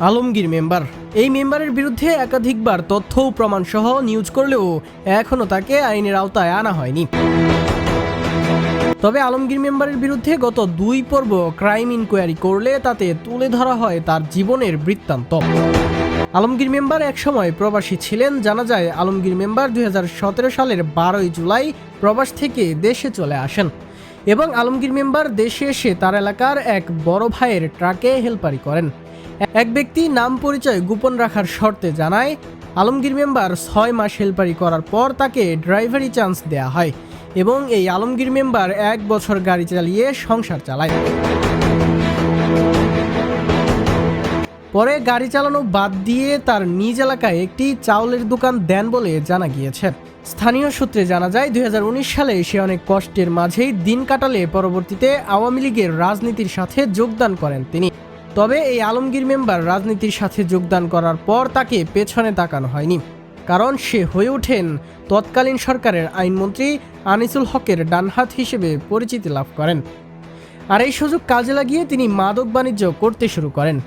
Alamgir member. এই মেম্বারের বিরুদ্ধে একাধিকবার তথ্য ও প্রমাণ সহ নিউজ করলেও এখনও তাকে আইনের আওতায় আনা হয়নি। তবে আলমগীর মেম্বারের বিরুদ্ধে গত দুই পর্ব ক্রাইম ইনকোয়ারি করলে তাতে তুলে ধরা হয় তার জীবনের বৃত্তান্ত। আলমগীর মেম্বার একসময় প্রবাসী ছিলেন। জানা যায়, আলমগীর মেম্বার দুই হাজার সতেরো সালের বারোই জুলাই প্রবাস থেকে দেশে চলে আসেন এবং আলমগীর মেম্বার দেশে এসে তার এলাকার এক বড় ভাইয়ের ট্রাকে হেলপারি করেন। এক ব্যক্তি নাম পরিচয় গোপন রাখার শর্তে জানায়, আলমগীর মেম্বার ছয় মাস হেলপারি করার পর তাকে ড্রাইভারি চান্স দেয়া হয় এবং এই আলমগীর মেম্বার এক বছর গাড়ি চালিয়ে সংসার চালায়। পরে গাড়ি চালানো বাদ দিয়ে তার নিজ এলাকায় একটি চাউলের দোকান দেন বলে জানা গিয়েছে। স্থানীয় সূত্রে জানা যায়, দুই হাজার উনিশ সালে সে অনেক কষ্টের মাঝেই দিন কাটালে পরবর্তীতে আওয়ামী লীগের রাজনীতির সাথে যোগদান করেন তিনি। তবে এই আলমগীর মেম্বার রাজনীতির সাথে যোগদান করার পর তাকে পেছনে তাকানো হয়নি। কারণ সে হয়ে ওঠেন তৎকালীন সরকারের আইনমন্ত্রী আনিসুল হকের ডানহাত হিসেবে পরিচিতি লাভ করেন। আর এই সুযোগ কাজে লাগিয়ে তিনি মাদক বাণিজ্য করতে শুরু করেন।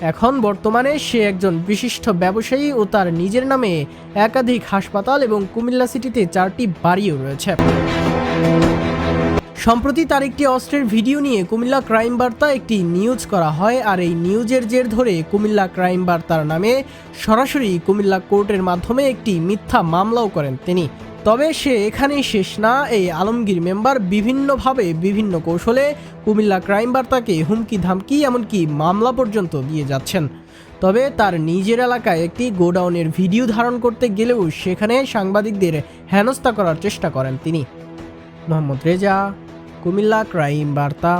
এখন বর্তমানে সে একজন বিশিষ্ট ব্যবসায়ী ও তার নিজের নামে একাধিক হাসপাতাল এবং কুমিল্লা সিটিতে চারটি বাড়িও রয়েছে। সম্প্রতি তার একটি অস্ত্রের ভিডিও নিয়ে কুমিল্লা ক্রাইম বার্তা একটি নিউজ করা হয়, আর এই নিউজের জের ধরে কুমিল্লা ক্রাইম বার্তার নামে সরাসরি কুমিল্লা কোর্টের মাধ্যমে একটি মিথ্যা মামলাও করেন তিনি। তবে সে এখানেই শেষ না, এই আলমগীর মেম্বার বিভিন্নভাবে বিভিন্ন কৌশলে কুমিল্লা ক্রাইম বার্তাকে হুমকি ধামকি এমনকি মামলা পর্যন্ত দিয়ে যাচ্ছেন। তবে তার নিজের এলাকায় একটি গোডাউনের ভিডিও ধারণ করতে গেলেও সেখানে সাংবাদিকদের হেনস্থা করার চেষ্টা করেন তিনি। মোহাম্মদ রেজা কুমিল্লা ক্রাইম বার্তা